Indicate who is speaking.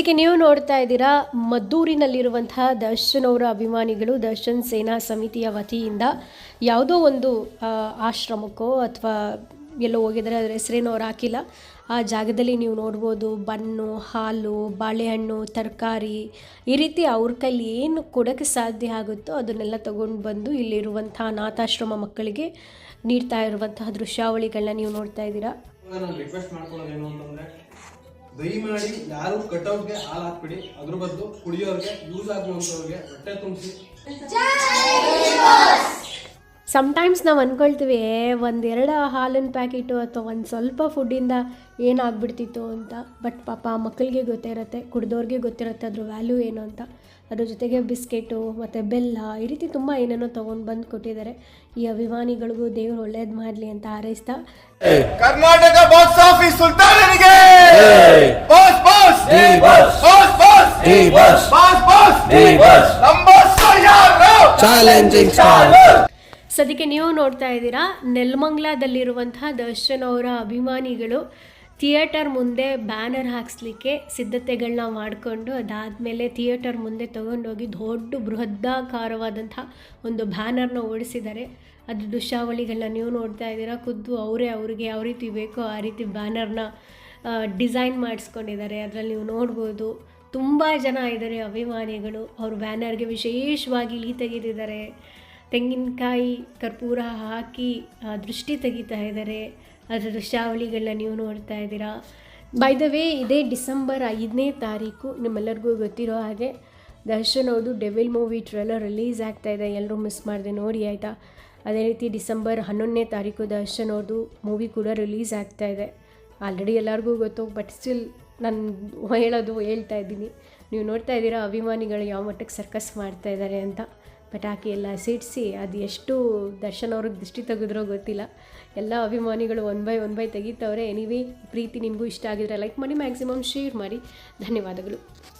Speaker 1: ಸದ್ಯಕ್ಕೆ ನೀವು ನೋಡ್ತಾ ಇದ್ದೀರಾ, ಮದ್ದೂರಿನಲ್ಲಿರುವಂತಹ ದರ್ಶನ್ ಅವರ ಅಭಿಮಾನಿಗಳು, ದರ್ಶನ್ ಸೇನಾ ಸಮಿತಿಯ ವತಿಯಿಂದ ಯಾವುದೋ ಒಂದು ಆಶ್ರಮಕ್ಕೋ ಅಥವಾ ಎಲ್ಲೋ ಹೋಗಿದ್ರೆ ಅದರ ಹೆಸರೇನೋ ಅವ್ರು ಹಾಕಿಲ್ಲ. ಆ ಜಾಗದಲ್ಲಿ ನೀವು ನೋಡ್ಬೋದು ಬನ್ನು ಹಾಲು, ಬಾಳೆಹಣ್ಣು, ತರಕಾರಿ, ಈ ರೀತಿ ಅವ್ರ ಕೈಲಿ ಏನು ಕೊಡೋಕ್ಕೆ ಸಾಧ್ಯ ಆಗುತ್ತೋ ಅದನ್ನೆಲ್ಲ ತಗೊಂಡು ಬಂದು ಇಲ್ಲಿರುವಂಥ ಅನಾಥಾಶ್ರಮ ಮಕ್ಕಳಿಗೆ ನೀಡ್ತಾ ಇರುವಂತಹ ದೃಶ್ಯಾವಳಿಗಳನ್ನ ನೀವು ನೋಡ್ತಾ ಇದ್ದೀರಾ.
Speaker 2: ದಯಮಾಡಿ ಯಾರು ಕಟೌಟ್ಗೆ ಹಾಲು ಹಾಕ್ಬಿಡಿ. ಅದ್ರ ಬದಲು ಕುಡಿಯೋರ್ಗೆ ಯೂಸ್ ಆಗುವಂಥವ್ರಿಗೆ ಹೊಟ್ಟೆ ತುಂಬಿಸಿ.
Speaker 1: ಸಮ್ಟೈಮ್ಸ್ ನಾವು ಅಂದ್ಕೊಳ್ತೀವಿ ಒಂದೆರಡು ಹಾಲಿನ ಪ್ಯಾಕೆಟು ಅಥವಾ ಒಂದು ಸ್ವಲ್ಪ ಫುಡ್ಡಿಂದ ಏನಾಗ್ಬಿಡ್ತಿತ್ತು ಅಂತ. ಬಟ್ ಪಾಪ ಮಕ್ಕಳಿಗೆ ಗೊತ್ತಿರುತ್ತೆ ಕುಡ್ದೋರಿಗೆ ಗೊತ್ತಿರುತ್ತೆ ಅದ್ರ ವ್ಯಾಲ್ಯೂ ಏನು ಅಂತ. ಅದ್ರ ಜೊತೆಗೆ ಬಿಸ್ಕೆಟು ಮತ್ತು ಬೆಲ್ಲ ಈ ರೀತಿ ತುಂಬ ಏನೇನೋ ತೊಗೊಂಡು ಬಂದು ಕೊಟ್ಟಿದ್ದಾರೆ ಈ ಅಭಿಮಾನಿಗಳಿಗೂ ದೇವರು ಒಳ್ಳೇದು ಮಾಡಲಿ ಅಂತ ಹಾರೈಸ್ತಾ.
Speaker 3: Karnataka box office ಸುಲ್ತಾನನಿಗೆ! Boss! Boss! Boss boss boss! Boss number ಯಾರು?
Speaker 4: ಚಾಲೆಂಜಿಂಗ್
Speaker 1: ಸದ್ಯಕ್ಕೆ ನೀವು ನೋಡ್ತಾ ಇದ್ದೀರಾ, ನೆಲಮಂಗ್ಲಾದಲ್ಲಿರುವಂತಹ ದರ್ಶನ್ ಅವರ ಅಭಿಮಾನಿಗಳು ಥಿಯೇಟರ್ ಮುಂದೆ ಬ್ಯಾನರ್ ಹಾಕ್ಸ್ಲಿಕ್ಕೆ ಸಿದ್ಧತೆಗಳನ್ನ ಮಾಡಿಕೊಂಡು ಅದಾದಮೇಲೆ ಥಿಯೇಟರ್ ಮುಂದೆ ತೊಗೊಂಡೋಗಿ ದೊಡ್ಡ ಬೃಹದಾಕಾರವಾದಂಥ ಒಂದು ಬ್ಯಾನರ್ನ ಓಡಿಸಿದ್ದಾರೆ. ಅದು ದೃಶ್ಯಾವಳಿಗಳನ್ನ ನೀವು ನೋಡ್ತಾ ಇದ್ದೀರಾ, ಖುದ್ದು ಅವರೇ ಅವ್ರಿಗೆ ಯಾವ ರೀತಿ ಬೇಕೋ ಆ ರೀತಿ ಬ್ಯಾನರ್ನ ಡಿಸೈನ್ ಮಾಡಿಸ್ಕೊಂಡಿದ್ದಾರೆ. ಅದರಲ್ಲಿ ನೀವು ನೋಡ್ಬೋದು, ತುಂಬ ಜನ ಇದ್ದಾರೆ ಅಭಿಮಾನಿಗಳು. ಅವ್ರ ಬ್ಯಾನರ್ಗೆ ವಿಶೇಷವಾಗಿ ಈ ತೆಗೆದಿದ್ದಾರೆ. ತೆಂಗಿನಕಾಯಿ ಕರ್ಪೂರ ಹಾಕಿ ದೃಷ್ಟಿ ತೆಗಿತಾ ಇದ್ದಾರೆ. ಅದರ ದೃಶ್ಯಾವಳಿಗಳನ್ನ ನೀವು ನೋಡ್ತಾ ಇದ್ದೀರಾ. ಬೈ ದ ವೇ ಇದೇ ಡಿಸೆಂಬರ್ ಐದನೇ ತಾರೀಕು ನಿಮ್ಮೆಲ್ಲರಿಗೂ ಗೊತ್ತಿರೋ ಹಾಗೆ ದರ್ಶನ್ ಅವ್ರದ್ದು ಡೆವಿಲ್ ಮೂವಿ ಟ್ರೇಲರ್ ರಿಲೀಸ್ ಆಗ್ತಾ ಇದೆ. ಎಲ್ಲರೂ ಮಿಸ್ ಮಾಡಿದೆ ನೋಡಿ, ಆಯಿತಾ? ಅದೇ ರೀತಿ ಡಿಸೆಂಬರ್ ಹನ್ನೊಂದನೇ ತಾರೀಕು ದರ್ಶನ್ ಅವ್ರದ್ದು ಮೂವಿ ಕೂಡ ರಿಲೀಸ್ ಆಗ್ತಾ ಇದೆ. ಆಲ್ರೆಡಿ ಎಲ್ಲರಿಗೂ ಗೊತ್ತು ಬಟ್ ಸ್ಟಿಲ್ ನಾನು ಹೇಳೋದು ಹೇಳ್ತಾ ಇದ್ದೀನಿ. ನೀವು ನೋಡ್ತಾ ಇದ್ದೀರಾ, ಅಭಿಮಾನಿಗಳು ಯಾವ ಮಟ್ಟಕ್ಕೆ ಸರ್ಕಸ್ ಮಾಡ್ತಾ ಇದ್ದಾರೆ ಅಂತ. ಪಟಾಕಿ ಎಲ್ಲ ಸಿಡಿಸಿ ಅದು ಎಷ್ಟು ದರ್ಶನ್ ಅವ್ರಿಗೆ ದೃಷ್ಟಿ ತೆಗೆದ್ರೋ ಗೊತ್ತಿಲ್ಲ. ಎಲ್ಲ ಅಭಿಮಾನಿಗಳು ಒನ್ ಬೈ ಒನ್ ಬೈ ತೆಗಿತವ್ರೆ. ಎನಿವೇ ಪ್ರೀತಿ ನಿಮಗೂ ಇಷ್ಟ ಆಗಿದ್ರೆ ಲೈಕ್ ಮಾಡಿ ಮ್ಯಾಕ್ಸಿಮಮ್ ಶೇರ್ ಮಾಡಿ. ಧನ್ಯವಾದಗಳು.